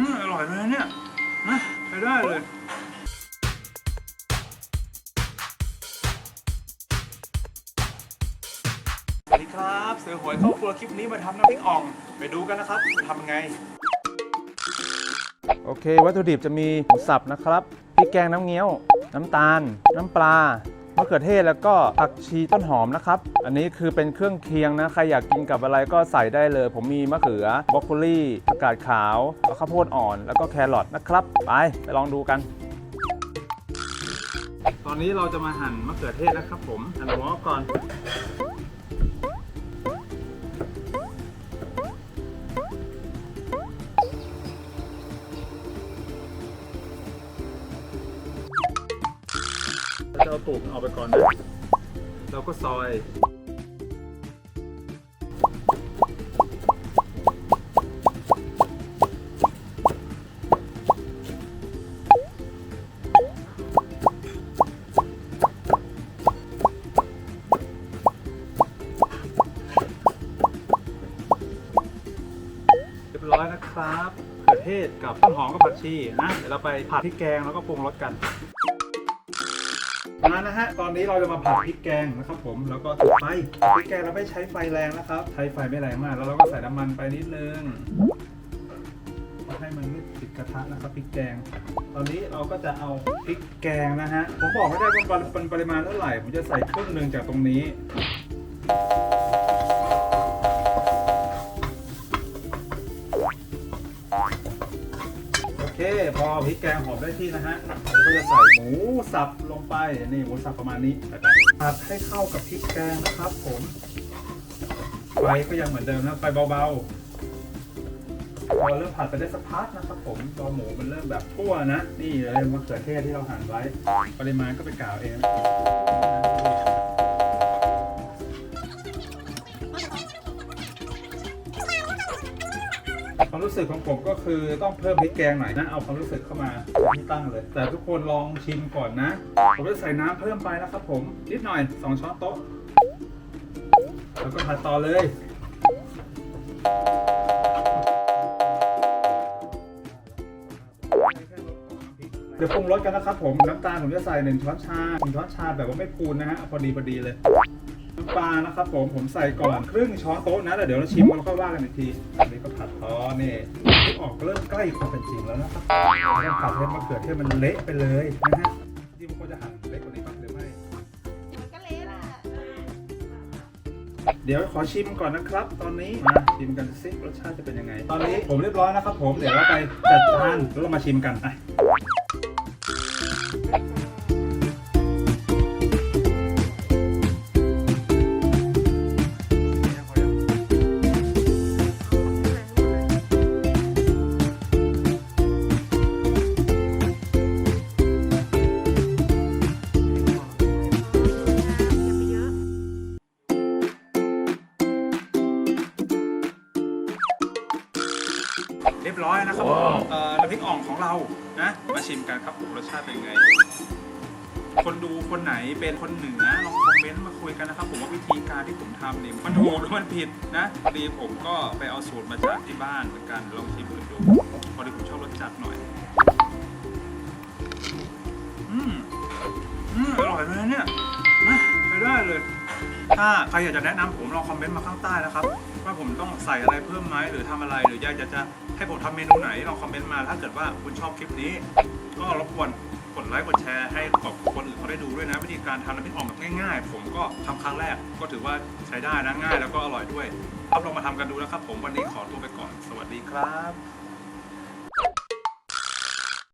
อืมอร่อยเลยเนี่ยนะใช้ได้เลยสวัสดีครับเสือหวยเข้าครัวคลิปนี้มาทำน้ำพริกอ่องไปดูกันนะครับทำไง โอเค วัตถุดิบจะมีหมูสับนะครับพริกแกงน้ำเงี้ยว น้ำตาล น้ำปลาะเขือเทศแล้วก็ผักชีต้นหอมนะครับ อันนี้คือเป็นเครื่องเคียงนะ ใครอยากกินกับอะไรก็ใส่ได้เลย ผมมีมะเขือบรอกโคลีผักกาดขาวข้าวโพดอ่อน แล้วก็แครอทนะครับ ไปไปลองดูกัน ตอนนี้เราจะมาหั่นมะเขือเทศนะครับ ผมหั่นหัวก่อน เราจะเอาตูดมันออกไปก่อนนะเราก็ซอย เรียบร้อยนะครับเขือเทศกับต้นหอมกับผักชีนะ เดี๋ยวเราไปผัดพริกแกงแล้วก็ปรุงรสกัน มานะฮะ ตอนนี้เราจะมาผัดพริกแกงนะครับผม แล้วก็จุดไฟ พริกแกงเราไม่ใช้ไฟแรงนะครับ ใช้ไฟไม่แรงมาก แล้วเราก็ใส่น้ำมันไปนิดนึง ให้มันไม่ติดกระทะนะครับพริกแกง ตอนนี้เราก็จะเอาพริกแกงนะฮะ ผมบอกไม่ได้ว่าเป็นปริมาณเท่าไหร่ ผมจะใส่ครึ่งหนึ่งจากตรงนี้ เคพอพริกแกงหอมได้ที่นะฮะเราก็จะใส่หมูสับลงไปนี่หมูสับประมาณนี้ผัดให้เข้ากับพริกแกงนะครับผมไฟก็ยังเหมือนเดิมนะไฟเบาๆพอเริ่มผัดไปได้สักพักนะครับผมตัวหมูมันเริ่มแบบทั่วนะ นี่เลยมะเขือเทศที่เราหั่นไว้ ปริมาณก็ไปกล่าวเอง ความรู้สึกของผมก็คือต้องเพิ่มพริกแกงหน่อยนะ เอาความรู้สึกเข้ามาที่ตั้งเลย แต่ทุกคนลองชิมก่อนนะ ผมจะใส่น้ำเพิ่มไปนะครับผม นิดหน่อย 2 ช้อนโต๊ะ แล้วก็ผัดต่อเลยเดี๋ยวปรุงรสกันนะครับผม น้ำตาลผมจะใส่หนึ่งช้อนชาหนึ่งช้อนชาแบบว่าไม่พูนนะฮะพอดีพอดีเลย ปลานะครับผมผมใส่ก่อนครึ่งช้อนโต๊ะนะแล้วเดี๋ยวเราชิมแล้วก็ว่ากันอีกทีอันนี้ก็ผัดพอนี่ที่ออกเริ่มใกล้ความเป็นจริงแล้วนะครับเราผัดให้มะเขือเทศมันเละไปเลยนะฮะที่มันควรจะหั่นเล็กกว่านี้บ้างหรือไม่ก็เละละเดี๋ยวขอชิมก่อนนะครับ ตอนนี้มาชิมกันสิรสชาติจะเป็นยังไง ตอนนี้ผมเรียบร้อยนะครับ ผมเดี๋ยวเราไปจัดจานแล้วเรามาชิมกันอะ เรียบร้อยนะครับผมเอ่อน้ำพริกอ่องของเรานะ มาชิมกันครับผมรสชาติเป็นยังไง คนดูคนไหนเป็นคนเหนือลองคอมเมนต์มาคุยกันนะครับ ผมว่าวิธีการที่ผมทำเนี่ยมันถูกหรือมันผิดนะพอดีผมก็ไปเอาสูตรมาจากที่บ้านเหมือนกันลองชิมกันดู ถ้าใครอยากจะแนะนำผมลองคอมเมนต์มาข้างใต้นะครับ ว่าผมต้องใส่อะไรเพิ่มไหมหรือทำอะไร หรืออยากจะจะให้ผมทำเมนูไหนลองคอมเมนต์มา ถ้าเกิดว่าคุณชอบคลิปนี้ ก็รบกวนกดไลค์กดแชร์ให้กับคนอื่นเขาได้ดูด้วยนะ วิธีการทำน้ำพริกอ่องแบบง่ายๆ ผมก็ทำครั้งแรกก็ถือว่าใช้ได้นะง่ายแล้วก็อร่อยด้วยรับลองมาทำกันดูนะครับ ผมวันนี้ขอตัวไปก่อน สวัสดีครับ